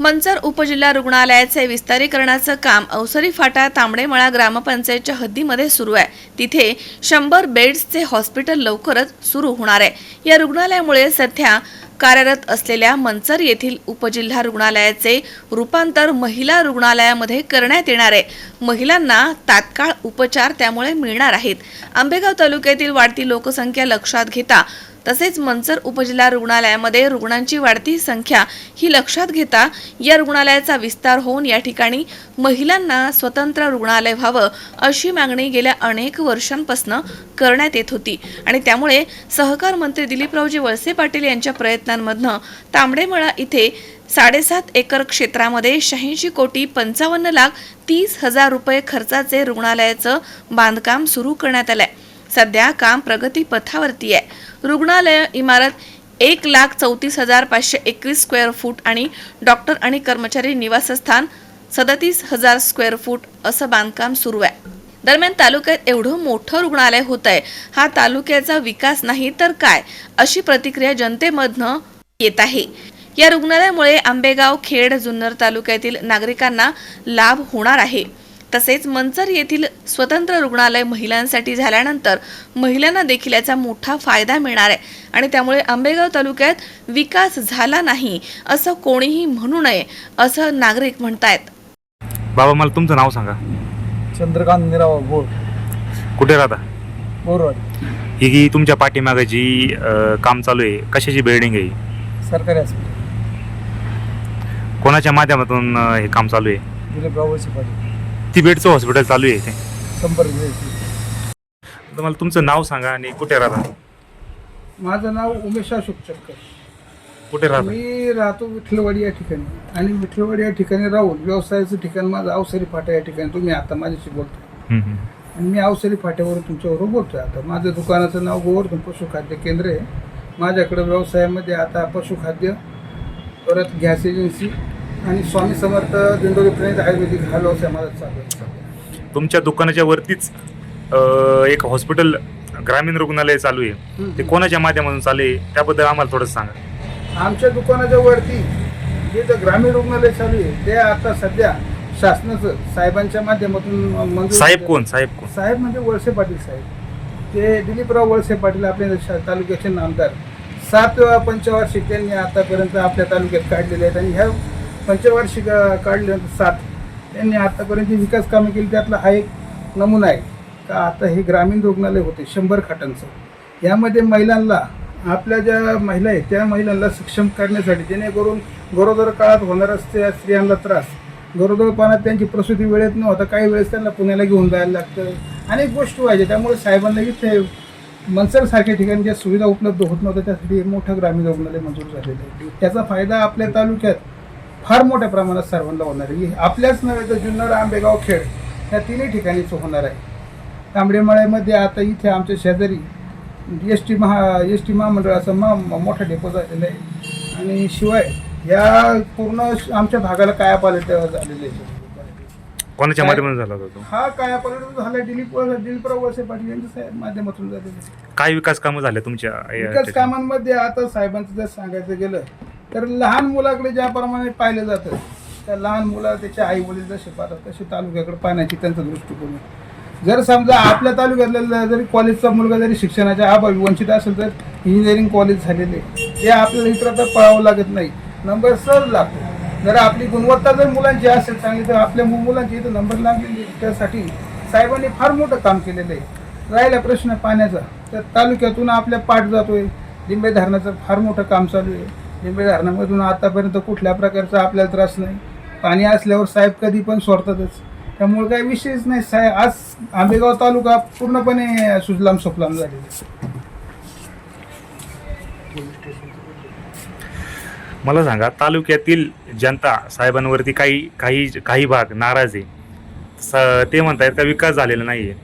मंचर उपजिल्हा रुग्णालयाचे विस्तारीकरणाचं काम अवसरी फाटा तांबडेमळा ग्रामपंचायतच्या हद्दीमध्ये सुरू आहे. तिथे शंभर बेड्सचे हॉस्पिटल लवकरच सुरू होणार आहे. या रुग्णालयामुळे सध्या कार्यरत असलेल्या मंचर येथील उपजिल्हा रुग्णालयाचे रूपांतर महिला रुग्णालयामध्ये करण्यात येणार आहे. महिलांना तात्काळ उपचार त्यामुळे मिळणार आहेत. आंबेगाव तालुक्यातील वाढती लोकसंख्या लक्षात घेता तसेच मंचर उपजिल्हा रुग्णालयामध्ये रुग्णांची वाढती संख्या ही लक्षात घेता या रुग्णालयाचा विस्तार होऊन या ठिकाणी महिलांना स्वतंत्र रुग्णालय व्हावं अशी मागणी गेल्या अनेक वर्षांपासून करण्यात येत होती. आणि त्यामुळे सहकार मंत्री दिलीपरावजी वळसे पाटील यांच्या प्रयत्नांमधनं तांबडेमळा इथे साडेसात एकर क्षेत्रामध्ये शहाऐंशी कोटी पंचावन्न लाख तीस हजार रुपये खर्चाचे रुग्णालयाचं बांधकाम सुरू करण्यात आलं आहे सध्या काम प्रगती पथावरती आहे. रुग्णालय इमारत एक लाख चौतीस हजार पाचशे एकवीस स्क्वेअर फूट आणि डॉक्टर आणि कर्मचारी निवासस्थान सदतीस हजार स्क्वेअर फूट असं बांधकाम सुरू आहे. दरम्यान तालुक्यात एवढं मोठं रुग्णालय होत आहे हा तालुक्याचा विकास नाही तर काय अशी प्रतिक्रिया जनतेमधनं येत आहे. या रुग्णालयामुळे आंबेगाव खेड जुन्नर तालुक्यातील नागरिकांना लाभ होणार आहे. तसेच मंचर येथील स्वतंत्र रुग्णालय महिलांसाठी झाल्यानंतर महिलांना देखील याचा मोठा फायदा मिळणार आहे. आणि त्यामुळे आंबेगाव तालुक्यात विकास झाला नाही असं कोणीही म्हणू नये असं नागरिक म्हणतायत. बाबा मला तुमचं नाव सांगा. चंद्रकांत निरावा बोर. कुठे राहता? बोरवाडी. ही जी तुमच्या पाठीमागे जी अं, काम चालू आहे कशाची बिल्डिंग आहे ही? सरकारी हॉस्पिटल कोणाच्या माध्यमातून अं, हे काम चालू आहे? दिलीप रावळचे पाटील. ती बेडचं हॉस्पिटल चालू आहे ते संपर्क घ्यायचे तर मला तुमचं नाव सांगा आणि कुठे राहता? माझं नाव उमेश अशोक कुठे राहता? मी राहतो विठ्ठलवाडी या ठिकाणी. आणि विठ्ठलवाडी या ठिकाणी राहून व्यवसायाचं ठिकाण माझं अवसरी फाटा या ठिकाणी. तुम्ही आता माझ्याशी बोलतो हम्म, हम्म. आणि मी अवसरी फाट्यावरून तुमच्याबरोबर बोलतोय आता. माझं दुकानाचं नाव गोवर्धन पशुखाद्य केंद्र आहे. माझ्याकडं व्यवसायामध्ये आता पशुखाद्य परत गॅस एजन्सी आणि स्वामी समर्थ दिंडोरी प्रणित आयुर्वेदिक हा व्यवसाय माझा चालू तुमच्या दुकानाच्या वरतीच एक हॉस्पिटल ग्रामीण रुग्णालय चालू आहे. ते कोणाच्या माध्यमातून चालू आहे? त्याबद्दल आम्हाला थोडंसं सांगा. आमच्या दुकानाच्या वरती जे जे ग्रामीण रुग्णालय चालू आहे ते आता सध्या शासनाचं साहेबांच्या माध्यमातून साहेब कोण? साहेब कोण? साहेब म्हणजे वळसे पाटील साहेब. ते दिलीपराव वळसे पाटील आपल्या तालुक्याचे नामदार. सात पंचवार्षिक त्यांनी आतापर्यंत आपल्या तालुक्यात काढलेले आहेत आणि ह्या पंचवार्षिक अं, काढल्यानंतर सात. त्यांनी आतापर्यंत जी विकास कामे केली त्यातला हा एक नमुना आहे. का आता हे ग्रामीण रुग्णालय होते शंभर खाटांचं. यामध्ये महिलांना आपल्या ज्या महिला आहेत त्या महिलांना सक्षम करण्यासाठी जेणेकरून गरोदर काळात होणार स्त्रिया स्त्रियांना त्रास गरोदरपणात त्यांची प्रसूती वेळेत न होता काही वेळेस त्यांना पुण्याला घेऊन जायला लागतं. अनेक गोष्टी व्हायच्या त्यामुळे साहेबांना इथे मनसरसारख्या ठिकाणी ज्या सुविधा उपलब्ध होत नव्हत्या त्यासाठी मोठं ग्रामीण रुग्णालय मंजूर झालेलं आहे. त्याचा फायदा आपल्या तालुक्यात फार मोठ्या प्रमाणात सर्वांना होणार आहे. आपल्याच नव्हे तर जुन्नर आंबेगाव खेड या तिन्ही ठिकाणीच होणार आहे. तांबडेमळ्यामध्ये आता इथे आमच्या शेजारी एस टी महा एस टी महामंडळाचा मा मोठा डेपो झालेला आहे. आणि शिवाय या पूर्ण आमच्या भागाला कायापालट झालेले आहे. कोणाच्या? माध्यमातून झाला होता तो? हा कायापालट झाला दिलीप दिलीपराव वळसे पाटील यांच्या साहेब माध्यमातून झालेला आहे. काय विकास कामं झाले तुमच्या या विकास? कामांमध्ये आता साहेबांचं जर सांगायचं गेलं तर लहान मुलाकडे ज्याप्रमाणे पाहिलं जातं त्या लहान मुला त्याच्या आई वडील जसे पाहतात तसे तालुक्याकडे पाहण्याची त्यांचा दृष्टिकोन आहे. जर समजा आपल्या तालुक्यातला जरी कॉलेजचा मुलगा जरी शिक्षणाच्या अभावी वंचित असेल तर इंजिनिअरिंग कॉलेज झालेले ते आपल्याला इतरत्र पळावं लागत नाही. नंबर सहज लागतो. जर आपली गुणवत्ता जर मुलांची असेल चांगली तर आपल्या मु- मुलांची इथं नंबर लागलेली त्यासाठी साहेबांनी फार मोठं काम केलेलं आहे. राहिला प्रश्न पाण्याचा तर तालुक्यातून आपल्या पाठ जातोय. लिंबे धरणाचं फार मोठं काम चालू आहे. लिंबे धरणामधून आतापर्यंत कुठल्या प्रकारचा आपल्याला त्रास नाही. पाणी असल्यावर साहेब कधी पण सोडतातच. त्यामुळे काही विषयच नाही. साहेब आज आंबेगाव तालुका पूर्णपणे सुजलाम सुफलाम झालेला मला सांगा तालुक्यातील जनता साहेबांवरती काही काही काही भाग नाराज आहे. स- ते म्हणतायत का विकास झालेला नाही आहे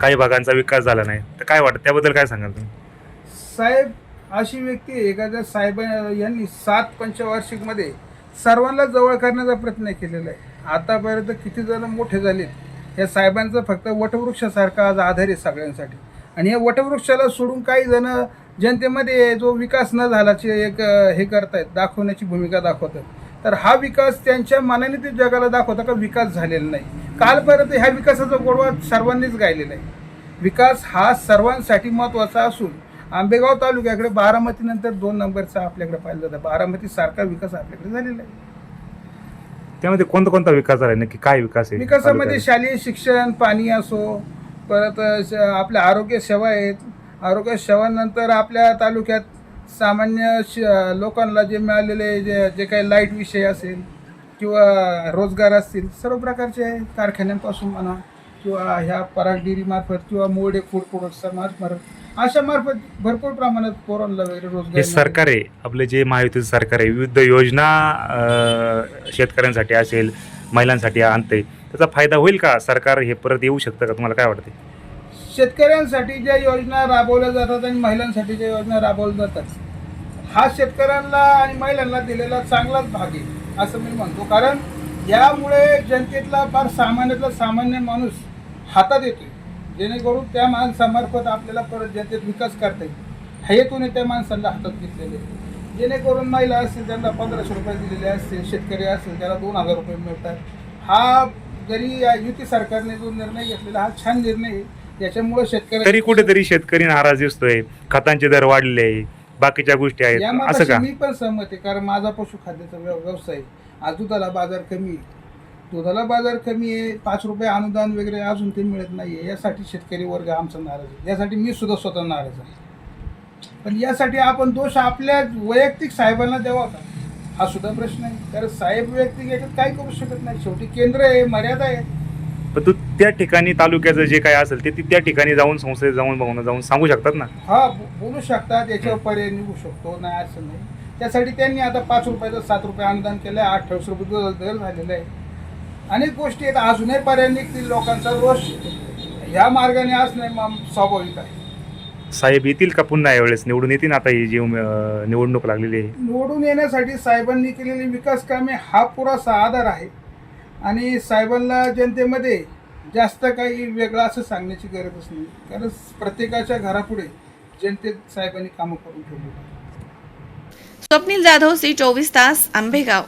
काही भागांचा विकास झाला नाही. तर काय वाटतं? त्याबद्दल काय सांगाल तुम्ही? साहेब अशी व्यक्ती एखाद्या साहेब यांनी सात पंचवार्षिकमध्ये सर्वांना जवळ करण्याचा प्रयत्न केलेला आहे. आतापर्यंत किती जण मोठे झालेत या साहेबांचं फक्त वटवृक्षासारखा आज आधार आहे सगळ्यांसाठी. आणि या वटवृक्षाला सोडून काही जण जनतेमध्ये जो विकास न झाल्याचे एक हे करतायत दाखवण्याची भूमिका दाखवतात. तर हा विकास त्यांच्या मनाने ते जगाला दाखवता का विकास झालेला नाही. कालपर्यंत ह्या विकासाचा गोडवा सर्वांनीच गायलेला आहे. विकास हा सर्वांसाठी महत्त्वाचा असून आंबेगाव तालुक्याकडे बारामतीनंतर दोन नंबरचा आपल्याकडे पाहिलं जातं. बारामती सारखा विकास आपल्याकडे झालेला आहे. त्यामध्ये कोणता कोणता विकास झाला नक्की काय विकास आहे? विकासामध्ये? शालेय शिक्षण पाणी असो परत श- आपल्या आरोग्य सेवा आहेत. आरोग्य सेवांनंतर आपल्या तालुक्यात सामान्य श लोकांना जे मिळालेले जे जे काही लाइट विषय असेल किंवा रोजगार असतील सर्व प्रकारचे कारखान्यांपासून म्हणा किंवा ह्या पराग डेअरीमार्फत किंवा मोडे फूड प्रोडक्ट्स मार्फत अशा मार्फत भरपूर प्रमाणात पोरांना वगैरे रोजगार हे. सरकार आहे आपले जे महायुतीचं सरकार आहे विविध योजना अं, शेतकऱ्यांसाठी असेल महिलांसाठी आणते त्याचा फायदा होईल का? सरकार हे परत येऊ शकतं का? तुम्हाला काय वाटते शेतकऱ्यांसाठी ज्या योजना राबवल्या जातात आणि महिलांसाठी ज्या योजना राबवल्या जातात हा शेतकऱ्यांना आणि महिलांना दिलेला चांगलाच भाग आहे असं मी म्हणतो. कारण यामुळे जनतेतला फार सामान्यातला सामान्य माणूस हातात येतोय. जेणेकरून त्या माणसामार्फत आपल्याला परत जनतेत विकास करता येईल हेतूने त्या माणसांना हातात घेतलेले. जेणेकरून महिला असतील त्यांना पंधराशे रुपये दिलेले असतील शेतकरी असतील त्याला दोन हजार रुपये मिळतात. हा जरी या युती सरकारने जो निर्णय घेतलेला हा छान निर्णय आहे. याच्यामुळे शेतकरी तरी कुठेतरी शेतकरी नाराज दिसतोय. खतांचे दर वाढले बाकीच्या गोष्टी आहेत. असं का? मी पण सहमत आहे कारण माझा पशुखाद्याचा व्यव- व्यवसाय आहे. आज दुधाला बाजार कमी आहे. दुधाला बाजार कमी आहे पाच रुपये अनुदान वगैरे अजून ते मिळत नाहीये. यासाठी शेतकरी वर्ग आमचा नाराज आहे. यासाठी मी सुद्धा स्वतः नाराज आहे. पण यासाठी आपण दोष आपल्या वैयक्तिक साहेबांना द्यावा का? हा सुद्धा प्रश्न आहे. कारण साहेब वैयक्तिक याच्यात काय करू शकत नाही. शेवटी केंद्र आहे मर्यादा आहे. पण तू त्या ठिकाणी तालुक्याचं जे काय असेल ते ती त्या ठिकाणी जाऊन संस्थेत जाऊन बघून जाऊन सांगू शकतात ना? हा बो- बोलू शकतात. याच्यावर पर्याय निघू शकतो. नाही असं नाही. त्यासाठी त्यांनी आता पाच रुपयाचं सात रुपये अनुदान केलं आहे अठ्ठावीस रुपये दर झालेला आहे. अनेक गोष्टी आहेत. अजूनही पर्याय निघतील लोकांचा रोष. ह्या मार्गाने असणे मा- स्वाभाविक आहे. साहेब येतील का पुन्हा यावेळेस? निवडून येतील आता ही जी उमे- अं, निवडणूक लागलेली आहे. निवडून येण्यासाठी साहेबांनी केलेली विकास कामे हा पुरासा आधार आहे. आणि साहेबांना जनतेमध्ये जास्त काही वेगळं असं सांगण्याची गरजच नाही. कारण प्रत्येकाच्या घरापुढे जनतेत साहेबांनी कामं करून ठेवली. स्वप्नील जाधव सी चोवीस तास आंबेगाव.